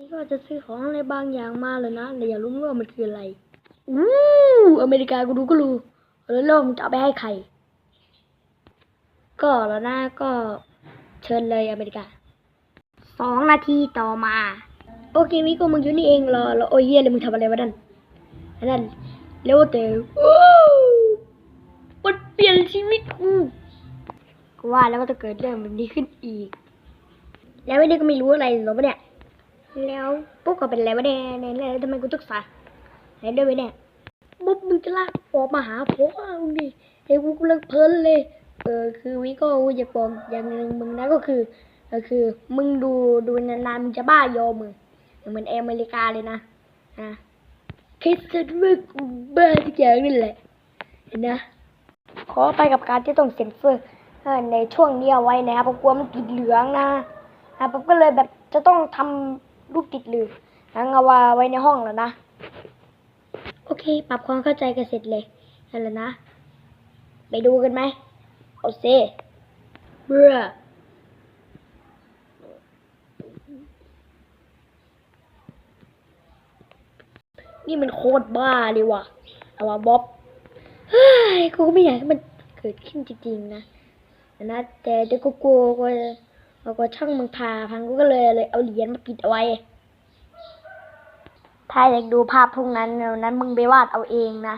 นี่ก็จะซื้อของอะไรบางอย่างมาเลยนะแต่อยากรู้ว่ามันคืออะไร อู้อเมริกากูรู้ก็รู้แล้วโลกมันจะเอาไปให้ใคร ก็แล้วนะก็เชิญเลยอเมริกา สองนาทีต่อมา โอเควิโก้มึงอยู่นี่เองรอแล้วโอ้ยเฮียเลยมึงทำอะไรวะนั่นนนั่นเร็วเต๋อมันเปลี่ยนชีวิตกูกูว่าแล้วว่าจะเกิดเรื่องแบบนี้ขึ้นอีก แล้วไม่ได้ก็ไม่รู้อะไรหรอกปะเนี่ย แล้วปุ๊กก็เป็นอะไรวะเนี่ยเนี่ยแล้วทำไมกูต้องสาไหนด้วยวะเนี่ยปุ๊บมึงจะลากออกมาหาผมอะมึงดิเฮ้กูกำลังเพลินเลย เออคือวิโก้กูอยากบอกอย่างหนึ่งมึงนะก็คือก็คือ มึงดูดูนานๆมึงจะบ้ายอมึงเหมือนอเมริกาเลยนะนะคิดซะว่ากูบ้าทุกอย่างนี่แหละเห็นนะขอไปกับการที่ต้องเซ็นเซอร์ในช่วงนี้เอาไว้นะครับเพราะกลัวมันติดเหลืองนะอะผมก็เลยแบบจะต้องทำ รูปติดเหลืองนะเอาว่าไว้ในห้องแล้วนะ โอเค ปรับความเข้าใจกันเสร็จเลยนั่นแหละนะ ไปดูกันไหมเอาเซเบื่อนี่มันโคตรบ้าเลยว่ะเอาว่ะบ๊อบ เฮ้ย กูก็ไม่อยากให้มันเกิดขึ้นจริงๆนะ นะ แต่แต่กูกลัวก ลัวกลัวช่างมึงพาพังกูก็เลยเลยเอาเหรียญมาปิดเอาไว้ ถ้าอยากดูภาพพวกนั้นเนั้นมึงไปวาดเอาเองนะ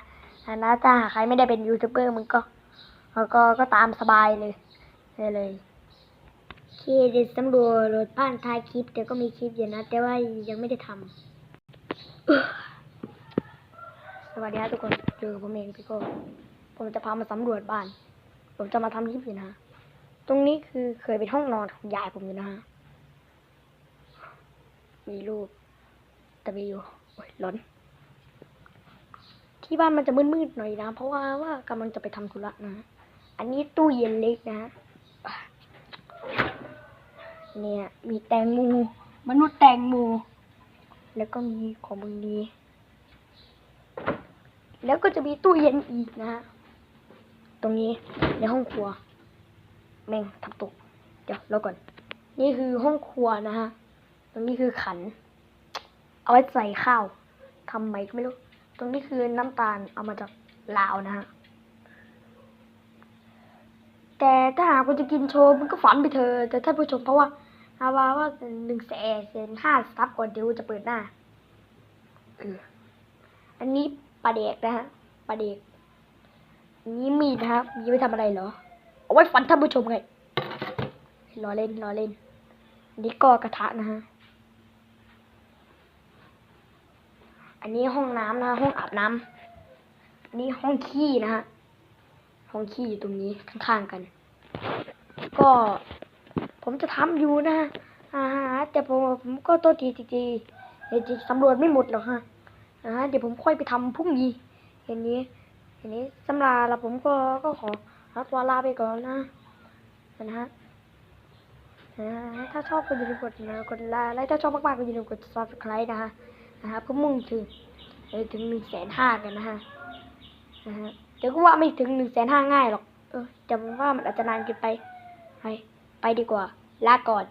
นะถ้าหากใครไม่ได้เป็นยูทูบเบอร์มึงก็ก็ก็ตามสบายเลยเลยเลยเคเดี๋ยวสำรวจโหลดบ้านท้ายคลิปแต่ก็มีคลิปอยู่นะ แต่ว่ายังไม่ได้ทำสวัสดีครับทุกคนเจอผมเองพี่โก้ผมจะพามาสำรวจบ้าน ผมจะมาทำคลิปอยู่นะ ตรงนี้คือเคยเป็นห้องนอนของยายผมอยู่นะฮะ มีรูปแต่มีอยู่โอ้ยร้อน ที่บ้านมันจะมืดๆหน่อยนะ เพราะว่าว่ากำลังจะไปทำธุระนะ อันนี้ตู้เย็นเล็กนะ เนี่ย มีแตงโมมนุษย์แตงโมแล้วก็มีของมึงดีแล้วก็จะมีตู้เย็นอีกนะฮะตรงนี้ในห้องครัว แม่งทำตกเดี๋ยวรอก่อน นี่คือห้องครัวนะฮะตรงนี้คือขัน เอาไว้ใส่ข้าวทำไมก็ไม่รู้ ตรงนี้คือน้ำตาลเอามาจากลาวนะฮะแต่ถ้าหากคุณจะกินโชว์มันก็ฝันไปเถอะแต่ท่านผู้ชมเพราะว่าฮาวาว่าหนึ่งแสนเซนห้าซับก่อนเดี๋ยวจะเปิดหน้าอออันนี้ปลาเด็กนะฮะปลาเด็กนนี้มีดนะครับมีไว้ทำอะไรเหรอ เอาไว้ฟันท่านผู้ชมไงล้อเล่นล้อเล่นนนี้ก็กระทะนะฮะ อันนี้ห้องน้ำนะห้องอาบน้ำนนี้ห้องขี้นะฮะ ห้องขี้อยู่ตรงนี้ข้างๆกัน ก็ผมจะทำอยู่นะอ่าฮะแต่ผมผมก็ตัวทีจริงๆเดี๋ยวจะสำรวจไม่หมดหรอกฮะอ่าฮะเดี๋ยวผมค่อยไปทำพรุ่งนี้เห็นนี้เห็นนี้สำหรับแล้วผมก็ก็ขอ รับตัวลาไปก่อนนะนะฮะถ้าชอบก็อย่าลืมกดนะกดไลค์ถ้าชอบมากๆก็อย่าลืมกด subscribe นะฮะนะฮะเพื่อมุ่งถึงถึงหนึ่งแสนห้ากันนะฮะนะฮะเดี๋ยวก็ว่าไม่ถึงหนึ่งแสนห้าง่ายหรอกเออจำว่ามันอาจจะนานเกินไป ไป ไปดีกว่า ลาก่อน